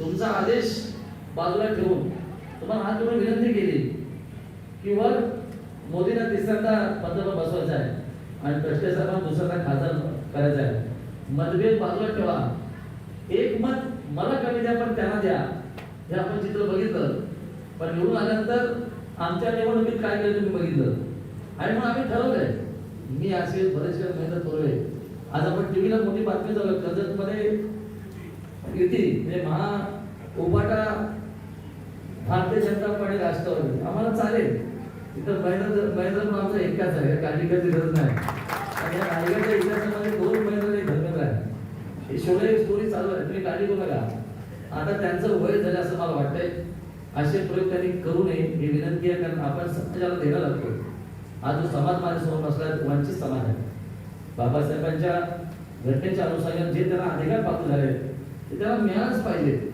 तुमचा आदेश बाजूला ठेवून तुम्हाला हात जोडून विनंती केली की वर मोदींना तिसऱ्यांदा पंतप्रधान बसवायचा आहे आणि ट्रस्टे दुसऱ्यांदा खासदार करायचा आहे. मतभेद बाजूला ठेवा. एक मत मला कमी द्या पण त्यांना द्या. हे आपण चित्र बघितलं. पण निवडून आल्यानंतर आमच्या निवडणुकीत काय केलं तुम्ही बघितलं? आणि मग आम्ही ठरवलंय. मी असे बरेचसे मेहनत करूय. आज आपण टीव्हीला मोठी बातमी झालं कर्जतमध्ये युती म्हणजे महा उपाटा भारतीय जनता पार्टी राष्ट्रवादी. आम्हाला चालेल. इथं महेंद्र महेंद्र आमचा एकाच आहे. काळजी गरज नाही. आणि रायगडच्या इतिहासामध्ये दोन महिन्याचा आणि धर्मेंद्र आहे ही शोले स्टोरी चालू आहे तुम्ही काळजी करू नका आता त्यांचं वय झालं असं मला वाटतंय. असे प्रयोग त्यांनी करू नये ही विनंती आहे. कारण आपण समाजाला द्यायला लागतो आज जो समाज माझ्यासमोर बसला वंचित समाज आहे. बाबासाहेबांच्या घटनेच्या अनुषंगाने जे त्यांना अधिकार प्राप्त झाले Ele era menos pai dele.